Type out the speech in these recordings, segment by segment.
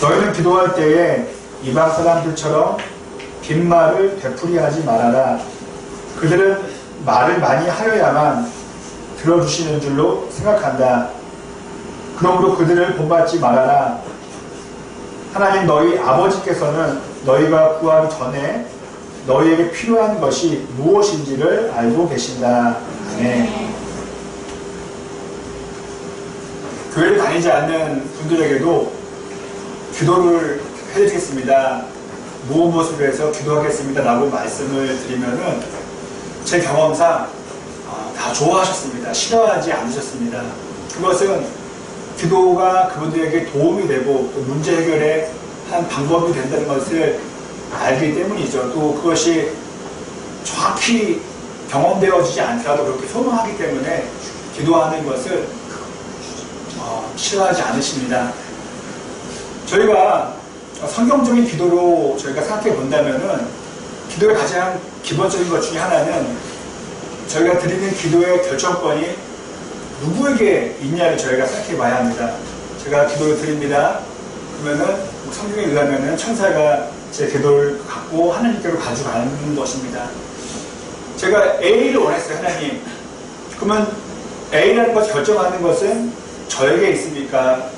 너희는 기도할 때에 이방 사람들처럼 빈말을 되풀이하지 말아라. 그들은 말을 많이 하여야만 들어주시는 줄로 생각한다. 그러므로 그들을 본받지 말아라. 하나님 너희 아버지께서는 너희가 구하기 전에 너희에게 필요한 것이 무엇인지를 알고 계신다. 네. 교회를 다니지 않는 분들에게도 기도를 해드리겠습니다. 무엇 무엇을 위해서 기도하겠습니다. 라고 말씀을 드리면은 제 경험상 아, 다 좋아하셨습니다. 싫어하지 않으셨습니다. 그것은 기도가 그분들에게 도움이 되고 또 문제 해결에 한 방법이 된다는 것을 알기 때문이죠. 또 그것이 정확히 경험되어지지 않더라도 그렇게 소망하기 때문에 기도하는 것을 어, 싫어하지 않으십니다. 저희가 성경적인 기도로 저희가 생각해 본다면은 기도의 가장 기본적인 것 중에 하나는 저희가 드리는 기도의 결정권이 누구에게 있냐를 저희가 생각해 봐야 합니다. 제가 기도를 드립니다. 그러면은 성경에 의하면은 천사가 제 기도를 갖고 하나님께로 가져가는 것입니다. 제가 A를 원했어요, 하나님. 그러면 A라는 것 결정하는 것은 저에게 있습니까?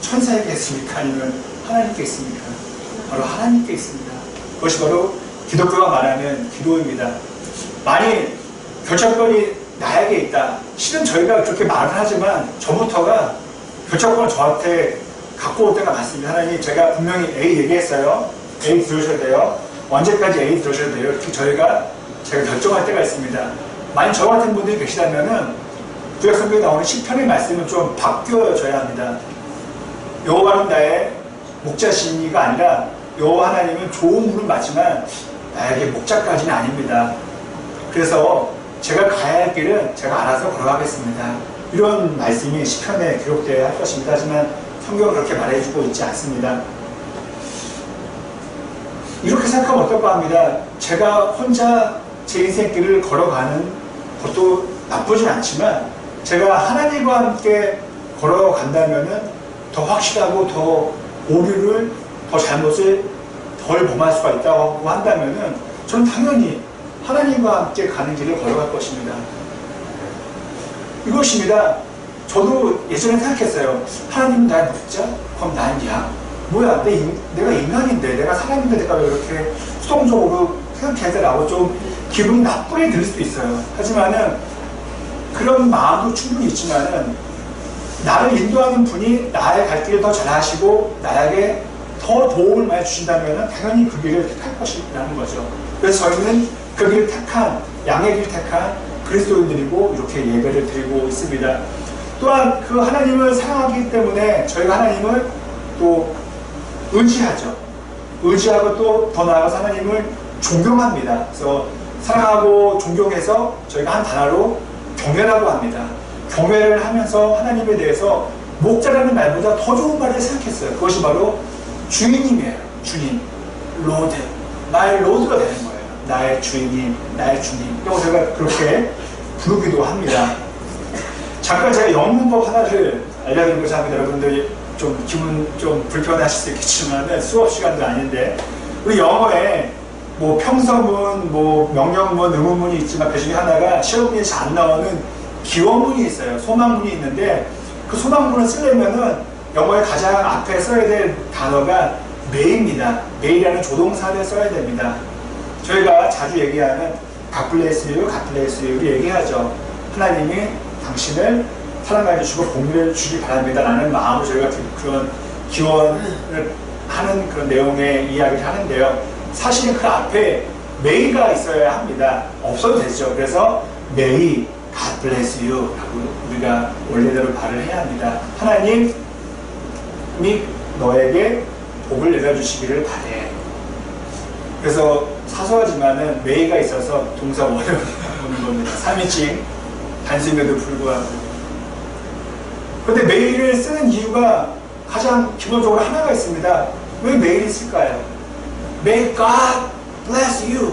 천사에게 있습니까? 아니면 하나님께 있습니까? 바로 하나님께 있습니다. 그것이 바로 기독교가 말하는 기도입니다. 만일 결정권이 나에게 있다. 실은 저희가 그렇게 말을 하지만 저부터가 결정권을 저한테 갖고 올 때가 많습니다. 하나님 제가 분명히 A 얘기했어요. A 들으셔야 돼요. 언제까지 A 들으셔야 돼요. 이렇게 저희가 제가 결정할 때가 있습니다. 만약 저 같은 분들이 계시다면은 구약 성경에 나오는 10편의 말씀은 좀 바뀌어져야 합니다. 여호와는 나의 목자신이가 아니라 여호와 하나님은 좋은 분을 맞지만 나에게 목자까지는 아닙니다. 그래서 제가 가야 할 길은 제가 알아서 걸어가겠습니다. 이런 말씀이 시편에 기록되어야 할 것입니다. 하지만 성경은 그렇게 말해주고 있지 않습니다. 이렇게 생각하면 어떨까 합니다. 제가 혼자 제 인생 길을 걸어가는 것도 나쁘진 않지만 제가 하나님과 함께 걸어간다면 더 확실하고 더 오류를 더 잘못을 덜 범할 수가 있다고 한다면 저는 당연히 하나님과 함께 가는 길을 걸어갈 것입니다. 이것입니다. 저도 예전에 생각했어요. 하나님은 날 먹자? 그럼 난 야? 뭐야, 내, 내가 인간인데, 내가 사람인데 내가 왜 이렇게 수동적으로 생각해야 되라고 좀 기분이 나쁘게 들릴 수도 있어요. 하지만은 그런 마음도 충분히 있지만은 나를 인도하는 분이 나의 갈 길을 더 잘하시고 나에게 더 도움을 많이 주신다면 당연히 그 길을 택할 것이라는 거죠. 그래서 저희는 그 길을 택한 양의 길을 택한 그리스도인들이고 이렇게 예배를 드리고 있습니다. 또한 그 하나님을 사랑하기 때문에 저희가 하나님을 또 의지하죠. 의지하고 또 더 나아가서 하나님을 존경합니다. 그래서 사랑하고 존경해서 저희가 한 단어로 경외라고 합니다. 경외를 하면서 하나님에 대해서 목자라는 말보다 더 좋은 말을 생각했어요. 그것이 바로 주인님이에요. 주님. 로드. 나의 로드가 되는 거예요. 나의 주인님, 나의 주님. 또 제가 그렇게 부르기도 합니다. 잠깐 제가 영문법 하나를 알려드리고자 합니다. 여러분들 좀 기분 좀 불편하실 수 있겠지만 수업 시간도 아닌데 우리 영어에 뭐 평서문, 뭐 명령문, 의문문이 있지만 그 중에 하나가 시험문에 잘안 나오는 기원문이 있어요. 소망문이 있는데 그 소망문을 쓰려면은 영어의 가장 앞에 써야 될 단어가 메입니다. 메이라는 조동사를 써야 됩니다. 저희가 자주 얘기하는 갓블레스유, 갓블레스유를 얘기하죠. 하나님이 당신을 사랑해 주시고 공유해 주시기 바랍니다. 라는 마음으로 저희가 그런 기원을 하는 그런 내용의 이야기를 하는데요. 사실은 그 앞에 메이가 있어야 합니다. 없어도 되죠. 그래서 메이, God bless you 라고 우리가 원래대로 말을 해야 합니다. 하나님이 너에게 복을 내려주시기를 바래. 그래서 사소하지만은 메이가 있어서 동사 원을 보는 겁니다. 3인칭 단순에도 불구하고. 근데 메일을 쓰는 이유가 가장 기본적으로 하나가 있습니다. 왜 메일이 쓸까요? May God bless you.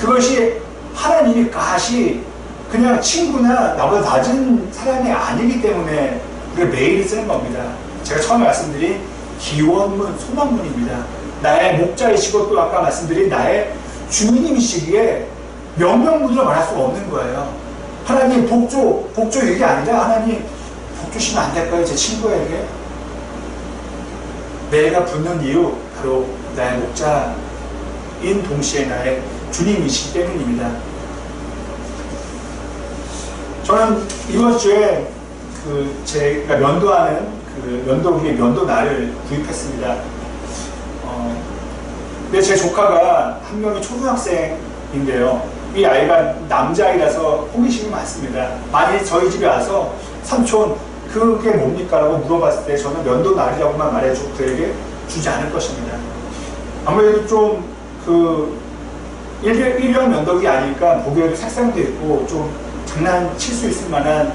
그것이 하나님이 가시 그냥 친구나 나보다 낮은 사람이 아니기 때문에 우리가 메일을 쓰는 겁니다. 제가 처음에 말씀드린 기원문, 소망문입니다. 나의 목자이시고 또 아까 말씀드린 나의 주님이시기에 명명문으로 말할 수가 없는 거예요. 하나님 복조, 복조 얘기 아니라 하나님 복주시면 안 될까요? 제 친구에게? 내가 붙는 이유 바로 나의 목자 인 동시에 나의 주님이시기 때문입니다. 저는 이번 주에 그 제가 면도하는 그 면도기의 면도날을 구입했습니다. 어, 근데 제 조카가 한 명이 초등학생인데요. 이 아이가 남자아이라서 호기심이 많습니다. 만일 저희 집에 와서 삼촌 그게 뭡니까? 라고 물어봤을 때 저는 면도날이라고만 말해주고 그에게 주지 않을 것입니다. 아무래도 좀 그 일명 면도기 아니니까 보기에도 색상도 있고 좀 장난칠 수 있을 만한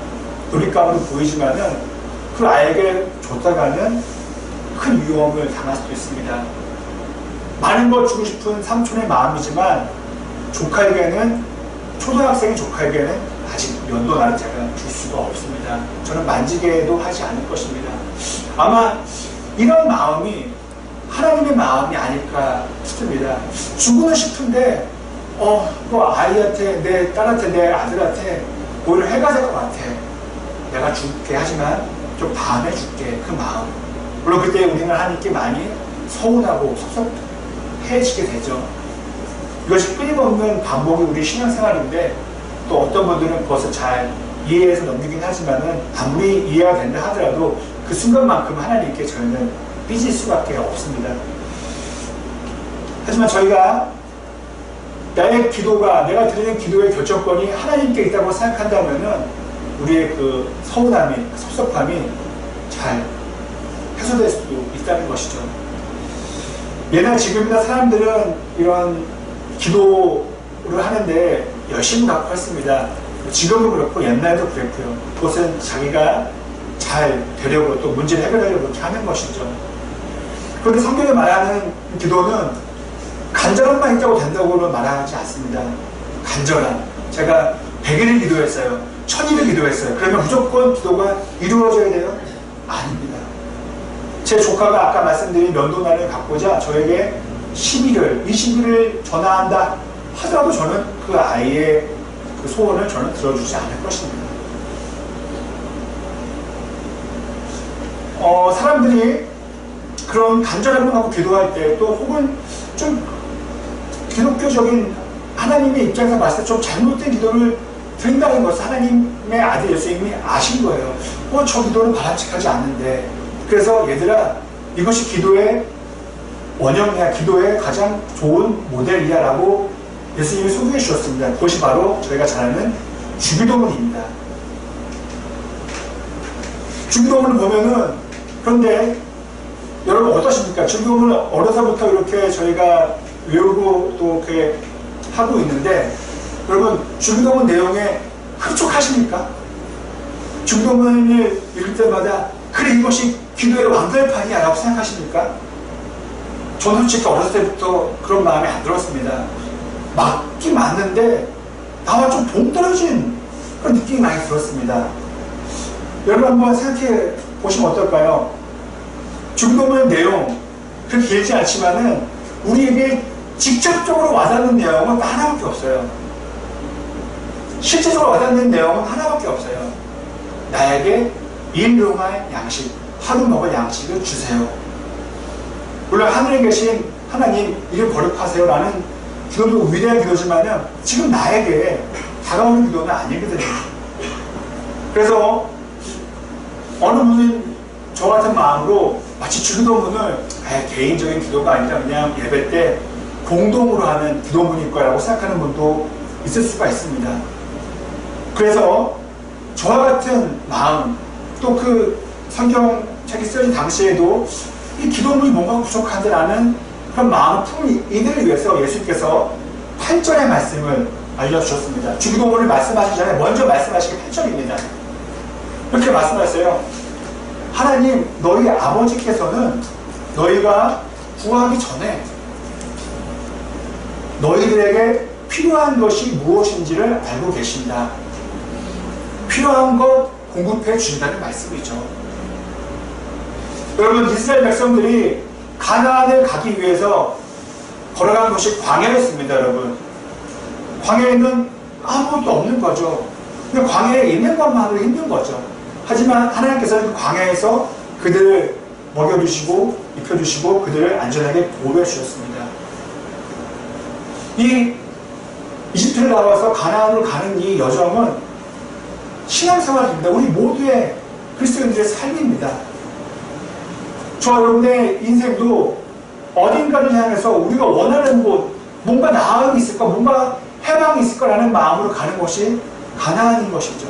놀잇감으로 보이지만은 그 아이에게 줬다가는 큰 위험을 당할 수도 있습니다. 많은 걸 주고 싶은 삼촌의 마음이지만 조카에게는 초등학생의 조카에게는 아직 면도날을 제가 줄 수가 없습니다. 저는 만지게도 하지 않을 것입니다. 아마 이런 마음이 하나님의 마음이 아닐까 싶습니다. 주고는 싶은데 어, 그 아이한테, 내 딸한테, 내 아들한테 오히려 해가 될 것 같아. 내가 줄게 하지만 좀 다음에 줄게. 그 마음. 물론 그때 우리는 하나님께 많이 서운하고 섭섭해지게 되죠. 이것이 끊임없는 반복이 우리 신앙생활인데 또 어떤 분들은 그것을 잘 이해해서 넘기긴 하지만은 아무리 이해가 된다 하더라도 그 순간만큼 하나님께 저희는 삐질 수밖에 없습니다. 하지만 저희가 나의 기도가 내가 드리는 기도의 결정권이 하나님께 있다고 생각한다면은 우리의 그 서운함이 섭섭함이 잘 해소될 수도 있다는 것이죠. 예나 지금이나 사람들은 이런 기도를 하는데 열심히 갖고 했습니다. 지금도 그렇고 옛날도 그랬고요. 그것은 자기가 잘 되려고 또 문제를 해결하려고 그렇게 하는 것이죠. 그런데 성경에 말하는 기도는 간절함만 있다고 된다고는 말하지 않습니다. 간절함. 제가 100일을 기도했어요. 1000일을 기도했어요. 그러면 무조건 기도가 이루어져야 돼요? 아닙니다. 제 조카가 아까 말씀드린 면도날을 갖고자 저에게 11일, 20일을 전화한다 하더라도 저는 그 아이의 그 소원을 저는 들어주지 않을 것입니다. 어, 사람들이 그런 간절함을 갖고 기도할 때 또 혹은 좀 기독교적인 하나님의 입장에서 봤을 때 좀 잘못된 기도를 드린다는 것을 하나님의 아들 예수님이 아신 거예요. 어, 저 기도는 바람직하지 않는데. 그래서 얘들아, 이것이 기도의 원형이야, 기도의 가장 좋은 모델이야 라고 예수님이 소개해 주셨습니다. 그것이 바로 저희가 잘 아는 주기도문입니다. 주기도문을 보면은, 그런데 여러분 어떠십니까? 주기도문을 어려서부터 이렇게 저희가 외우고 또 이렇게 하고 있는데 여러분 중동문 내용에 흡족하십니까? 중동문을 읽을 때마다 그래 이것이 기도의 완결판이야 라고 생각하십니까? 저는 솔직히 어렸을 때부터 그런 마음이 안 들었습니다. 맞기 맞는데 나와 좀 동떨어진 그런 느낌이 많이 들었습니다. 여러분 한번 생각해 보시면 어떨까요? 중동문 내용 그렇게 길지 않지만은 우리에게 직접적으로 와닿는 내용은 하나밖에 없어요. 실제적으로 와닿는 내용은 하나밖에 없어요. 나에게 일용할 양식, 하루 먹을 양식을 주세요. 물론 하늘에 계신 하나님 이를 거룩하세요 라는 기도도 위대한 기도지만 지금 나에게 다가오는 기도는 아니거든요. 그래서 어느 분은 저 같은 마음으로 마치 주기도문을 개인적인 기도가 아니라 그냥 예배 때 공동으로 하는 기도문일 거라고 생각하는 분도 있을 수가 있습니다. 그래서 저와 같은 마음, 또 그 성경책이 쓰여진 당시에도 이 기도문이 뭔가 부족한데라는 그런 마음을 품은 이들을 위해서 예수님께서 8절의 말씀을 알려주셨습니다. 주기도문을 말씀하시기 전에 먼저 말씀하시기 8절입니다. 이렇게 말씀하세요. 하나님, 너희 아버지께서는 너희가 구하기 전에 너희들에게 필요한 것이 무엇인지를 알고 계신다. 필요한 것 공급해 준다는 말씀이죠. 여러분 이스라엘 백성들이 가나안을 가기 위해서 걸어간 곳이 광야였습니다, 여러분. 광야에는 아무것도 없는 거죠. 광야에 있는 것만으로 힘든 거죠. 하지만 하나님께서는 그 광야에서 그들을 먹여주시고 입혀주시고 그들을 안전하게 보호해 주셨습니다. 이 이집트를 나와서 가나안으로 가는 이 여정은 신앙생활입니다. 우리 모두의 그리스도인들의 삶입니다. 저 여러분의 인생도 어딘가를 향해서 우리가 원하는 곳, 뭔가 나음이 있을까, 뭔가 해방이 있을까라는 마음으로 가는 것이 가나안인 것이죠.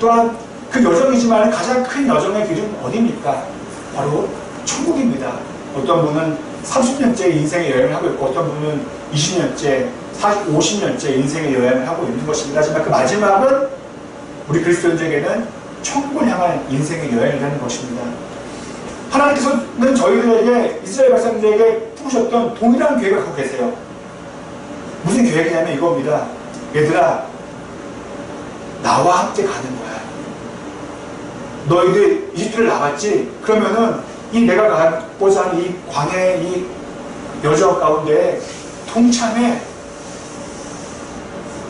또한 그 여정이지만 가장 큰 여정의 길은 어디입니까? 바로 천국입니다. 어떤 분은 30년째 인생의 여행을 하고 있고 어떤 분은 20년째, 40, 50년째 인생의 여행을 하고 있는 것입니다. 하지만 그 마지막은 우리 그리스도인들에게는 천국을 향한 인생의 여행을 하는 것입니다. 하나님께서는 저희들에게 이스라엘 백성들에게 품으셨던 동일한 계획을 갖고 계세요. 무슨 계획이냐면 이겁니다. 얘들아, 나와 함께 가는 거야. 너희들 이집트를 나갔지? 그러면은 이 내가 가고자 하는 이 광야의 이 여정 가운데 동참해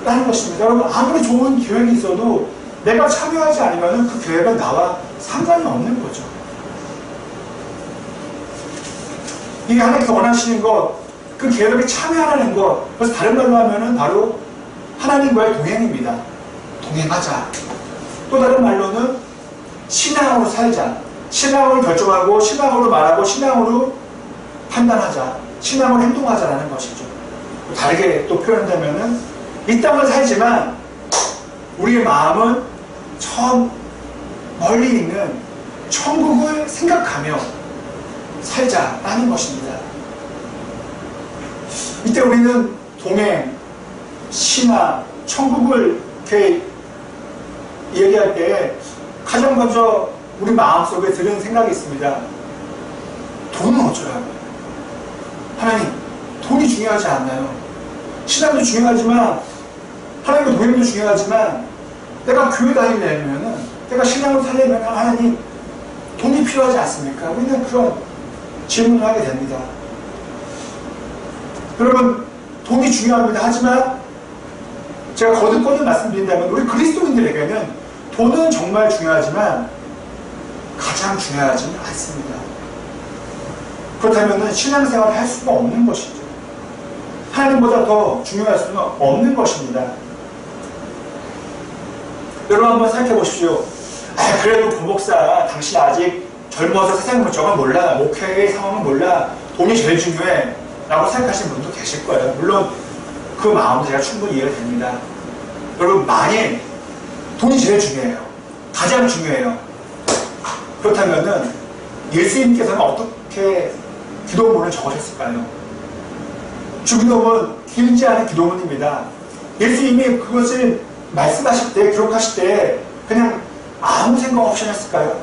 라는 것입니다. 여러분 아무리 좋은 계획이 있어도 내가 참여하지 않으면 그 계획은 나와 상관이 없는 거죠. 이게 하나님께서 원하시는 것, 그 계획에 참여하라는 것, 그래서 다른 말로 하면은 바로 하나님과의 동행입니다. 동행하자. 또 다른 말로는 신앙으로 살자. 신앙으로 결정하고, 신앙으로 말하고, 신앙으로 판단하자. 신앙으로 행동하자라는 것이죠. 다르게 또 표현한다면은 이 땅을 살지만 우리의 마음은 처음 멀리 있는 천국을 생각하며 살자라는 것입니다. 이때 우리는 동행, 신화, 천국을 이렇게 얘기할 때 가장 먼저 우리 마음속에 드는 생각이 있습니다. 돈은 어쩌라고요? 하나님, 돈이 중요하지 않나요? 신앙도 중요하지만 하나님과 동행도 중요하지만 내가 교회 다니려면 내가 신앙을 살려면 하나님 돈이 필요하지 않습니까? 우리는 그런 질문을 하게 됩니다. 여러분 돈이 중요합니다. 하지만 제가 거듭거듭 말씀드린다면 우리 그리스도인들에게는 돈은 정말 중요하지만 가장 중요하지는 않습니다. 그렇다면 신앙생활을 할 수가 없는 것이죠. 하나님보다 더 중요할 수는 없는 것입니다. 여러분 한번 생각해 보십시오. 아, 그래도 부목사, 당신 아직 젊어서 세상 물정은 몰라. 목회의 상황은 몰라. 돈이 제일 중요해. 라고 생각하시는 분도 계실 거예요. 물론 그 마음도 제가 충분히 이해가 됩니다. 여러분, 만일 돈이 제일 중요해요. 가장 중요해요. 그렇다면은 예수님께서는 어떻게 기도문을 적으셨을까요? 주기도문 길지 않은 기도문입니다. 예수님이 그것을 말씀하실 때, 기록하실 때 그냥 아무 생각 없이 했을까요?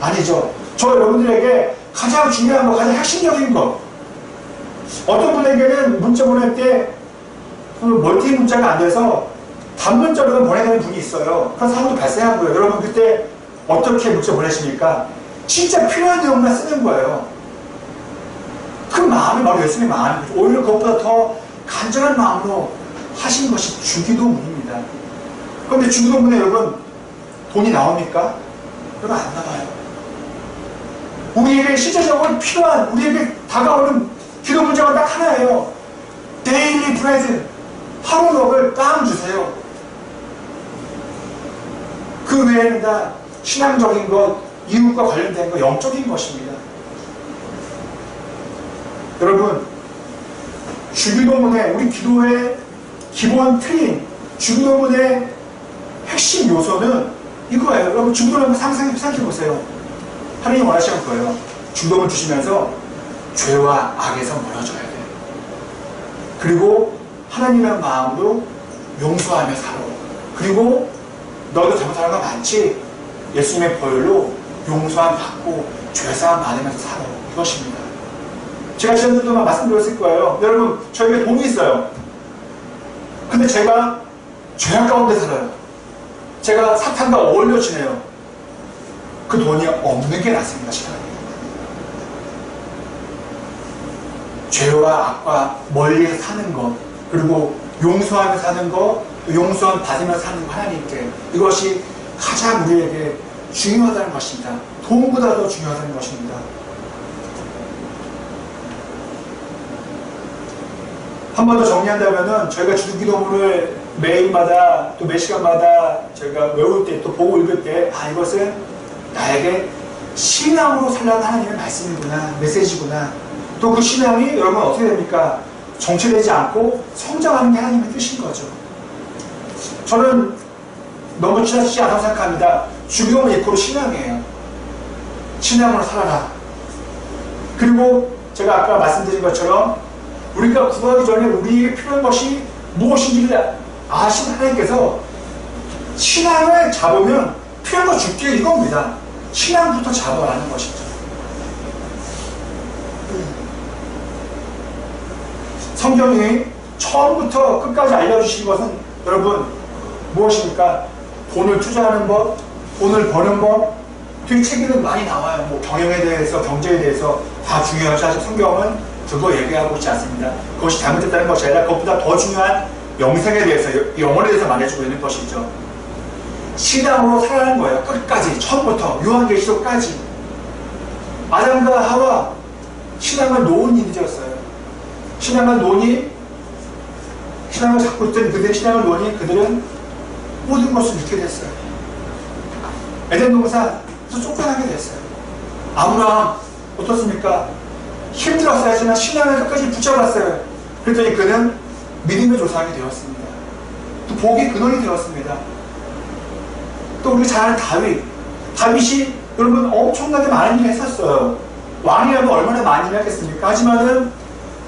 아니죠. 저 여러분들에게 가장 중요한 거, 가장 핵심적인 거. 어떤 분에게는 문자 보낼 때그 멀티 문자가 안 돼서 단문자로만 보내는 분이 있어요. 그런 상황도 발생하고요. 여러분 그때 어떻게 문자 보내십니까? 진짜 필요한 내용만 쓰는 거예요. 그 마음이 바로 예수님의 마음이죠. 오히려 그것보다 더 간절한 마음으로 하신 것이 주기도문입니다. 그런데 주기도문에 여러분 돈이 나옵니까? 여러분 안 나와요. 우리에게 실제적으로 필요한 우리에게 다가오는 기도 문제가 딱 하나예요. 데일리 브레드 하루 먹을 빵 주세요. 그 외에는 다 신앙적인 것, 이웃과 관련된 것, 영적인 것입니다. 여러분, 주기도문의 우리 기도의 기본 틀인 주기도문의 핵심 요소는 이거예요. 여러분 주기도문 상상해, 생각해 보세요. 하나님 원하시는 거예요. 주기도문 주시면서 죄와 악에서 멀어져야 돼. 그리고 하나님의 마음으로 용서하며 살아. 그리고 너도 잘못한 거 많지? 예수님의 보혈로 용서함 받고 죄사함 받으면서 살아요. 그것입니다. 제가 지난 동안 말씀드렸을 거예요. 여러분, 저에게 돈이 있어요. 근데 제가 죄악 가운데 살아요. 제가 사탄과 어울려 지내요. 그 돈이 없는 게 낫습니다, 시간. 죄와 악과 멀리 사는 것, 그리고 용서하며 사는 것, 용서함 받으며 사는 것 하나님께 이것이 가장 우리에게 중요하다는 것입니다. 돈보다 더 중요하다는 것입니다. 한 번 더 정리한다면은 저희가 주기도문을 매일마다 또 매 시간마다 저희가 외울 때 또 보고 읽을 때 아 이것은 나에게 신앙으로 살라는 하나님의 말씀이구나 메시지구나 또 그 신앙이 여러분 어떻게 됩니까? 정체되지 않고 성장하는 게 하나님의 뜻인 거죠. 저는 너무 지나치지 않다고 생각합니다. 주기도문 이코로 신앙이에요. 신앙으로 살아라. 그리고 제가 아까 말씀드린 것처럼 우리가 구하기 전에 우리에게 필요한 것이 무엇인지를 아신 하나님께서 신앙을 잡으면 필요한 거 줄게 이겁니다. 신앙부터 잡아라는 것이죠. 성경이 처음부터 끝까지 알려주신 것은 여러분 무엇입니까? 돈을 투자하는 법, 돈을 버는 법, 되게 책에는 많이 나와요. 뭐 경영에 대해서, 경제에 대해서 다 중요하죠. 사실 성경은 그거 얘기하고 있지 않습니다. 그것이 잘못됐다는 것이 아니라 그것보다 더 중요한 영생에 대해서, 영혼에 대해서 말해주고 있는 것이죠. 신앙으로 살아가는 거예요. 끝까지, 처음부터, 요한계시록까지. 아담과 하와, 신앙을 놓은 일이었어요. 신앙을 놓으니, 신앙을 잡고 있던 그들의 신앙을 놓으니 그들은 모든 것을 잃게 됐어요. 에덴 동산에서 쫓겨나게 됐어요. 아브라함, 어떻습니까? 힘들었어야 하지만 신앙을 끝까지 붙잡았어요. 그랬더니 그는 믿음의 조상이 되었습니다. 또 복의 근원이 되었습니다. 또 우리 잘 아는 다윗. 다윗이 여러분 엄청나게 많은 일을 했었어요. 왕이라면 얼마나 많은 했겠습니까? 하지만은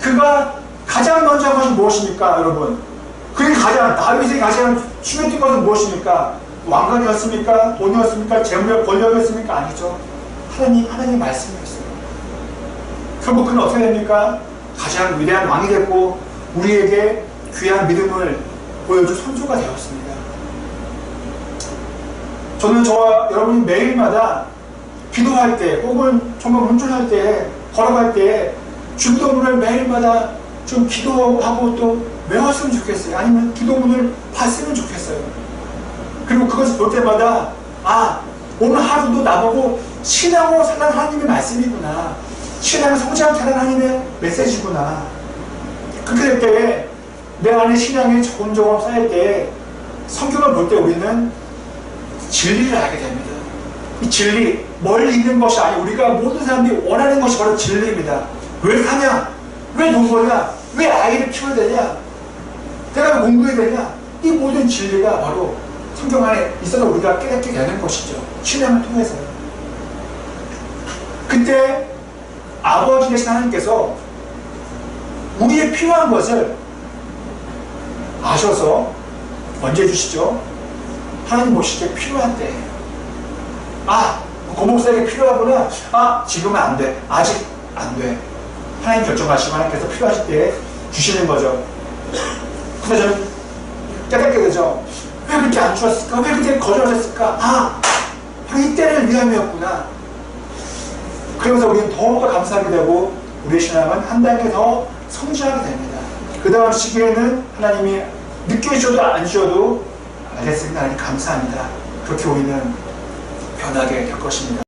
그가 가장 먼저 한 것이 무엇입니까, 여러분? 그게 가장, 다윗이 가장 중요했던 것은 무엇입니까? 왕관이었습니까? 돈이었습니까? 재물력, 권력이었습니까? 아니죠. 하나님, 하나님 말씀이었어요. 결국 그는 어떻게 됩니까? 가장 위대한 왕이 됐고, 우리에게 귀한 믿음을 보여줄 선조가 되었습니다. 저는 저와 여러분이 매일마다 기도할 때, 혹은 정말 운전할 때, 걸어갈 때, 주기도문을 매일마다 좀 기도하고 또 외웠으면 좋겠어요. 아니면 기도문을 봤으면 좋겠어요. 그리고 그것을 볼 때마다 아 오늘 하루도 나보고 신앙으로 살라는 하나님의 말씀이구나. 신앙을 성장 살라는 하나님의 메시지구나. 그렇게 될 때에 내 안에 신앙이 조금조금 쌓일 때 성경을 볼 때 우리는 진리를 알게 됩니다. 이 진리, 멀리 있는 것이 아니 우리가 모든 사람들이 원하는 것이 바로 진리입니다. 왜 사냐? 왜돈 벌냐? 왜 아이를 키워야 되냐? 왜 공부해야 되냐? 이 모든 진리가 바로 성경 안에 있어서 우리가 깨닫게 되는 것이죠. 신앙을 통해서요. 그때 아버지 되신 하나님께서 우리의 필요한 것을 아셔서 언제 주시죠? 하나님 보실 때 필요한 때. 아, 고목사에게 필요하구나. 아, 지금은 안 돼. 아직 안 돼. 하나님 결정하시고 하나님께서 필요하실 때 주시는 거죠. 저는 깨닫게 되죠. 왜 그렇게 안 주었을까? 왜 그렇게 거절하셨을까? 아, 바로 이때를 위함이었구나. 그러면서 우리는 더욱더 감사하게 되고 우리의 신앙은 한 단계 더 성장하게 됩니다. 그 다음 시기에는 하나님이 늦게 주셔도 안 주셔도 알겠습니다. 하나님 감사합니다. 그렇게 우리는 변하게 될 것입니다.